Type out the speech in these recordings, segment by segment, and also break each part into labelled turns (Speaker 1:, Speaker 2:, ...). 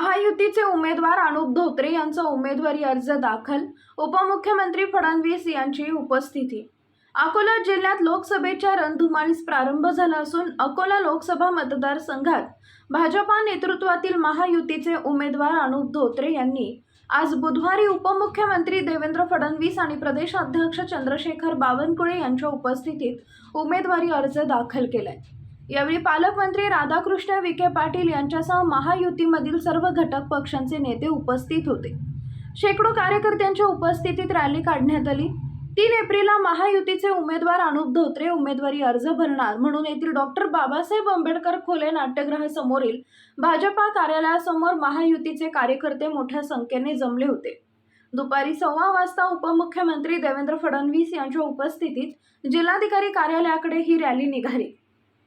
Speaker 1: महायुतीचे उमेदवार अनुप धोत्रे यांचा उमेदवारी अर्ज दाखल उपमुख्यमंत्री फडणवीस यांची उपस्थिती. अकोला जिल्ह्यात लोकसभेच्या रणधुमाळीस प्रारंभ झाला असून अकोला लोकसभा मतदारसंघात भाजपा नेतृत्वातील महायुतीचे उमेदवार अनुप धोत्रे यांनी आज बुधवारी उपमुख्यमंत्री देवेंद्र फडणवीस आणि प्रदेशाध्यक्ष चंद्रशेखर बावनकुळे यांच्या उपस्थितीत उमेदवारी अर्ज दाखल केलाय. यावेळी पालकमंत्री राधाकृष्ण विखे पाटील यांच्यासह महायुतीमधील सर्व घटक पक्षांचे नेते उपस्थित होते. शेकडो कार्यकर्त्यांच्या उपस्थितीत रॅली काढण्यात आली. तीन एप्रिलला महायुतीचे उमेदवार अनुप धोत्रे उमेदवारी अर्ज भरणार म्हणून येथील डॉक्टर बाबासाहेब आंबेडकर खोले नाट्यगृहासमोरील भाजपा कार्यालयासमोर महायुतीचे कार्यकर्ते मोठ्या संख्येने जमले होते. दुपारी सव्वा वाजता उपमुख्यमंत्री देवेंद्र फडणवीस यांच्या उपस्थितीत जिल्हाधिकारी कार्यालयाकडे ही रॅली निघाली.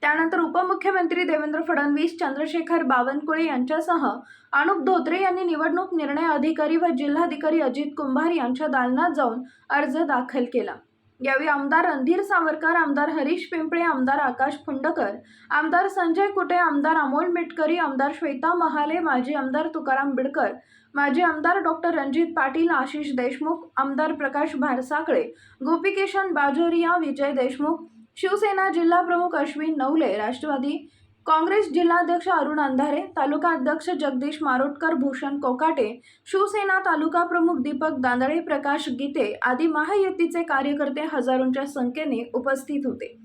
Speaker 1: त्यानंतर उपमुख्यमंत्री देवेंद्र फडणवीस चंद्रशेखर बावनकुळे यांच्यासह अनुप धोत्रे यांनी निवडणूक निर्णय अधिकारी व जिल्हाधिकारी अजित कुंभार यांच्या दालनात जाऊन अर्ज दाखल केला. यावेळी आमदार रणधीर सावरकर आमदार हरीश पिंपळे आमदार आकाश फुंडकर आमदार संजय कुटे आमदार अमोल मिटकरी आमदार श्वेता महाले माजी आमदार तुकाराम बिडकर माजी आमदार डॉक्टर रणजित पाटील आशिष देशमुख आमदार प्रकाश भारसाकळे गोपीकिशन बाजोरिया विजय देशमुख शिवसेना जिल्हा प्रमुख अश्विन नवले राष्ट्रवादी काँग्रेस जिल्हाध्यक्ष अरुण अंधारे तालुका अध्यक्ष जगदीश मारोटकर भूषण कोकाटे शिवसेना तालुका प्रमुख दीपक दांदळे प्रकाश गीते आदी महायुतीचे कार्यकर्ते हजारोंच्या संख्येने उपस्थित होते.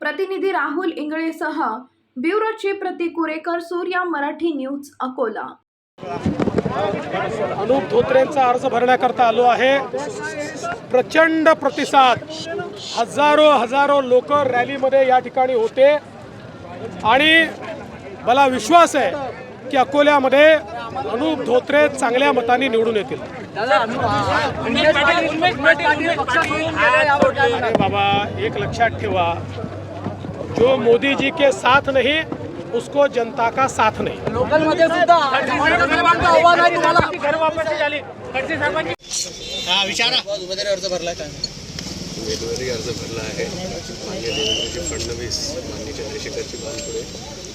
Speaker 1: प्रतिनिधी Rahul इंगळेसह bureau chief Pratik Kurekar Surya Marathi news Akola.
Speaker 2: Anup धोत्रेंचा अर्ज भरण्याकरता आलो आहे. प्रचंड प्रतिसाद. हजारो हजारो लोक रॅलीमध्ये या ठिकाणी होते. आणि मला विश्वास आहे की अकोल्यामध्ये अनुप धोत्रे चांगल्या मताने निवडून येतील. बाबा एक लक्षात ठेवा. जो मोदी जी के साथ नाही उसको जनता का साथ नहीं।
Speaker 3: लोकलमध्ये सुद्धा आव्हान आहे तुम्हाला
Speaker 4: उमेदवारी अर्ज भरला आहे. मान्य देवेंद्रजी फडणवीस मान्य चंद्रशेखरजी बावनकुळे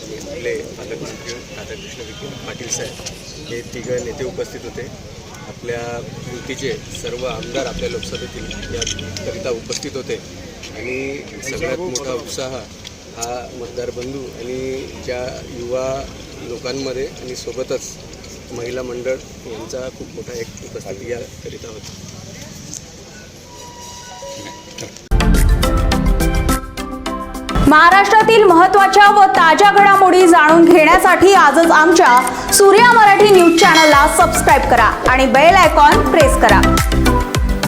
Speaker 4: आणि आपले पालकमंत्री राधाकृष्ण विखे पाटील साहेब. हे तिघं नेते उपस्थित होते. आपल्या युतीचे सर्व आमदार आपल्या लोकसभेतील याकरिता उपस्थित होते. आणि सगळ्यात मोठा उत्साह हा मतदार बंधू आणि ज्या युवा लोकांमध्ये आणि सोबतच महिला मंडळ यांचा खूप मोठा एक उपस्थिती याकरिता होता
Speaker 5: महाराष्ट्रातील महत्त्वाच्या व ताज्या घडामोडी जाणून घेण्यासाठी आजच आमच्या सूर्या मराठी न्यूज चॅनलला सबस्क्राईब करा आणि बेल आयकॉन प्रेस करा.